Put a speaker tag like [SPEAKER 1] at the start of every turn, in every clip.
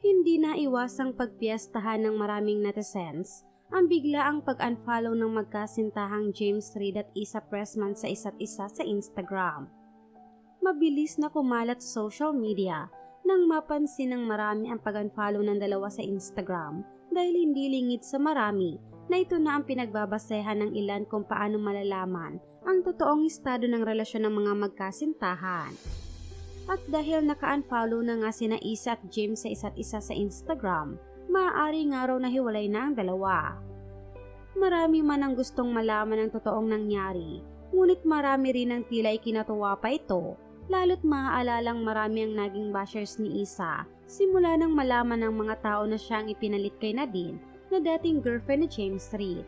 [SPEAKER 1] Hindi na iwasang pagpiestahan ng maraming netizens ang biglaang pag-unfollow ng magkasintahang James Reid at Isa Pressman sa isa't isa sa Instagram. Mabilis na kumalat sa social media nang mapansin ng marami ang pag-unfollow ng dalawa sa Instagram dahil hindi lingid sa marami na ito na ang pinagbabasehan ng ilan kung paano malalaman ang totoong estado ng relasyon ng mga magkasintahan. At dahil naka-unfollow na nga sina Isa at James sa isa't isa sa Instagram, maaari nga raw na hiwalay na ang dalawa. Marami man ang gustong malaman ang totoong nangyari, ngunit marami rin ang tila ikinatuwa pa ito, lalo't maaalalang marami ang naging bashers ni Isa simula nang malaman ng mga tao na siya ang ipinalit kay Nadine na dating girlfriend ni James Reid.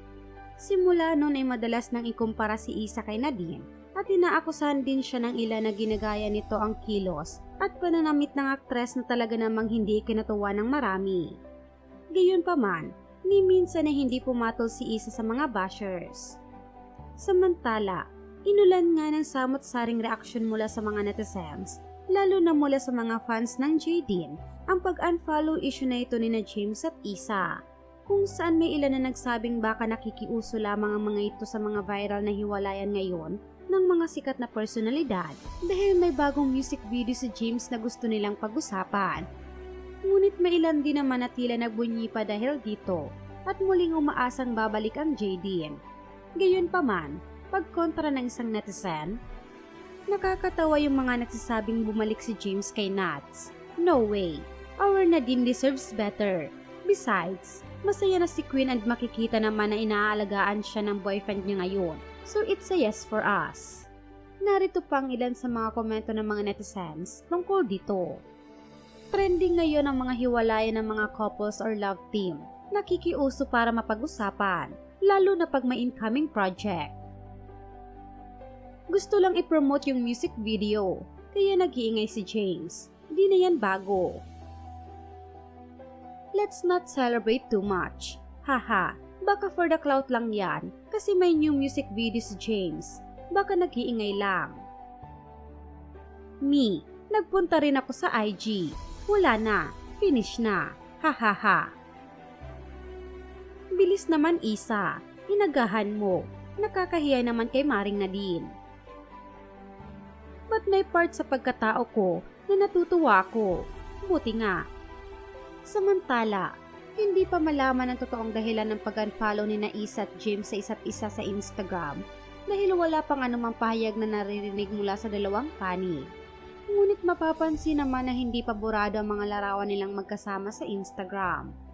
[SPEAKER 1] Simula noon ay madalas nang ikumpara si Isa kay Nadine at inaakusahan din siya ng ilan na ginagaya nito ang kilos at pananamit ng aktres na talaga namang hindi kinatuwa ng marami. Gayunpaman, ni minsan na hindi pumatol si Isa sa mga bashers. Samantala, inulan nga ng samot-saring reaksyon mula sa mga netizens, lalo na mula sa mga fans ng Jadine, ang pag-unfollow issue na ito ni na James at Isa. Kung saan may ilan na nagsabing baka nakikiuso lamang ang mga ito sa mga viral na hiwalayan ngayon ng mga sikat na personalidad dahil may bagong music video si James na gusto nilang pag-usapan. Ngunit may ilan din naman na tila nagbunyi pa dahil dito at muling umaasang babalik ang Jadine. Gayunpaman, pagkontra ng isang netizen, nakakatawa yung mga nagsasabing bumalik si James kay Nats. No way, our Nadine deserves better. Besides, masaya na si Queen at makikita naman na inaalagaan siya ng boyfriend niya ngayon. So it's a yes for us. Narito pang ilan sa mga komento ng mga netizens tungkol dito. Trending ngayon ang mga hiwalayan ng mga couples or love team. Nakikiuso para mapag-usapan, lalo na pag may incoming project. Gusto lang i-promote yung music video, kaya nag-iingay si James. Di na yan bago. Let's not celebrate too much. Haha, baka for the clout lang yan kasi may new music video si James. Baka nag-iingay lang. Me, nagpunta rin ako sa IG. Wala na, finish na. Hahaha. Bilis naman isa, inagahan mo. Nakakahiya naman kay Maring Nadine. Ba't may part sa pagkatao ko na natutuwa ko? Buti nga. Samantala, hindi pa malaman ang totoong dahilan ng pag-unfollow ni Naisa at James sa isa't isa sa Instagram dahil wala pang anumang pahayag na naririnig mula sa dalawang panig. Ngunit mapapansin naman na hindi paborado ang mga larawan nilang magkasama sa Instagram.